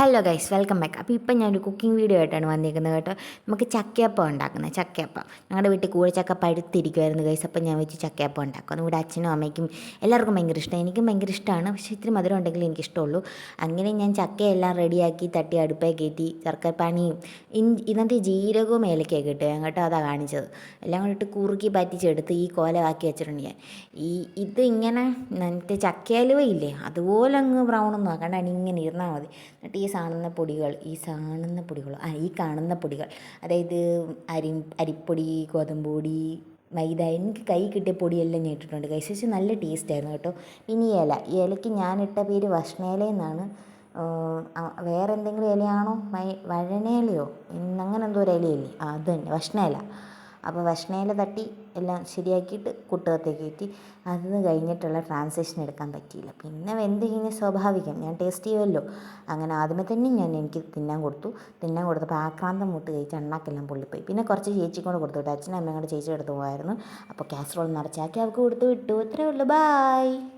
Hello guys welcome back അപ്പോൾ ഇപ്പം ഞാനൊരു കുക്കിംഗ് വീഡിയോ ആയിട്ടാണ് വന്നിരിക്കുന്നത് കേട്ടോ. നമുക്ക് ചക്കയപ്പം ഉണ്ടാക്കുന്നത് ചക്കയപ്പം. ഞങ്ങളുടെ വീട്ടിൽ കൂഴച്ചക്ക പഴുത്തിരിക്കുമായിരുന്നു ഗൈസ് അപ്പം ഞാൻ വെച്ച് ചക്കയപ്പം ഉണ്ടാക്കും. ഇവിടെ അച്ഛനും അമ്മയ്ക്കും എല്ലാവർക്കും ഭയങ്കര ഇഷ്ടമാണ് എനിക്കും ഭയങ്കര ഇഷ്ടമാണ് പക്ഷേ ഇത്തിരി മധുരം ഉണ്ടെങ്കിൽ എനിക്ക് ഇഷ്ടമുള്ളൂ. അങ്ങനെ ഞാൻ ചക്കയെല്ലാം റെഡിയാക്കി തട്ടി അടുപ്പേ കയറ്റി ശർക്കരപ്പാനിയും ഇന്നത്തെ ജീരകവും ഏലക്കയൊക്കെ ഇട്ട് ഞാൻ കേട്ടോ. അതാണ് കാണിച്ചത്. എല്ലാം കൂടി ഇട്ട് കുറുക്കി പറ്റിച്ചെടുത്ത് ഈ കോലമാക്കി വെച്ചിട്ടുണ്ട് ഞാൻ. ഈ ഇത് ഇങ്ങനെ മറ്റേ ചക്കയലുവയില്ലേ അതുപോലെ അങ്ങ് ബ്രൗൺ ഒന്നും ആക്കണ്ട. ഇങ്ങനെ ഇരുന്നാൽ മതി. എന്നിട്ട് ഈ കാണുന്ന പൊടികൾ ഈ സാണുന്ന പൊടികൾ ആ ഈ കാണുന്ന പൊടികൾ. അതായത് അരി അരിപ്പൊടി ഗോതമ്പ് പൊടി മൈദ എനിക്ക് കൈ കിട്ടിയ പൊടിയെല്ലാം ഞാൻ ഇട്ടിട്ടുണ്ട്. കഴിച്ചു നല്ല ടേസ്റ്റായിരുന്നു കേട്ടോ. ഈ ഇല. ഇലയ്ക്ക് ഞാനിട്ട പേര് വഷ്ണേല എന്നാണ്. വേറെ എന്തെങ്കിലും ഇലയാണോ? മൈ വഴനേലയോ അങ്ങനെ എന്തോ ഒരു ഇലയില്ലേ? അത് തന്നെ വഷ്ണയില അപ്പോൾ വഷ്ണയില തട്ടി എല്ലാം ശരിയാക്കിയിട്ട് കുട്ടകത്തേക്ക് കയറ്റി. അത് കഴിഞ്ഞിട്ടുള്ള ട്രാൻസാക്ഷൻ എടുക്കാൻ പറ്റിയില്ല. പിന്നെ വെന്ത് കഴിഞ്ഞാൽ സ്വാഭാവികം. ഞാൻ ടേസ്റ്റ് ചെയ്യുമല്ലോ. അങ്ങനെ ആദ്യമേ തന്നെ ഞാൻ എനിക്ക് തിന്നാൻ കൊടുത്തു. തിന്നാൻ കൊടുത്തപ്പോൾ ആക്രാന്തം മുട്ട് കഴിച്ച് എണ്ണാക്കെല്ലാം പൊള്ളിപ്പോയി. പിന്നെ കുറച്ച് ചേച്ചി കൊണ്ട് കൊടുത്തു വിട്ടു. അച്ഛനും അമ്മയും കൂടെ ചേച്ചി എടുത്ത് പോകായിരുന്നു അപ്പോൾ കാസറോൾ നിറച്ചാക്കി അവർക്ക് കൊടുത്ത് വിട്ടു. ഇത്രയേ ഉള്ളൂ. ബായ്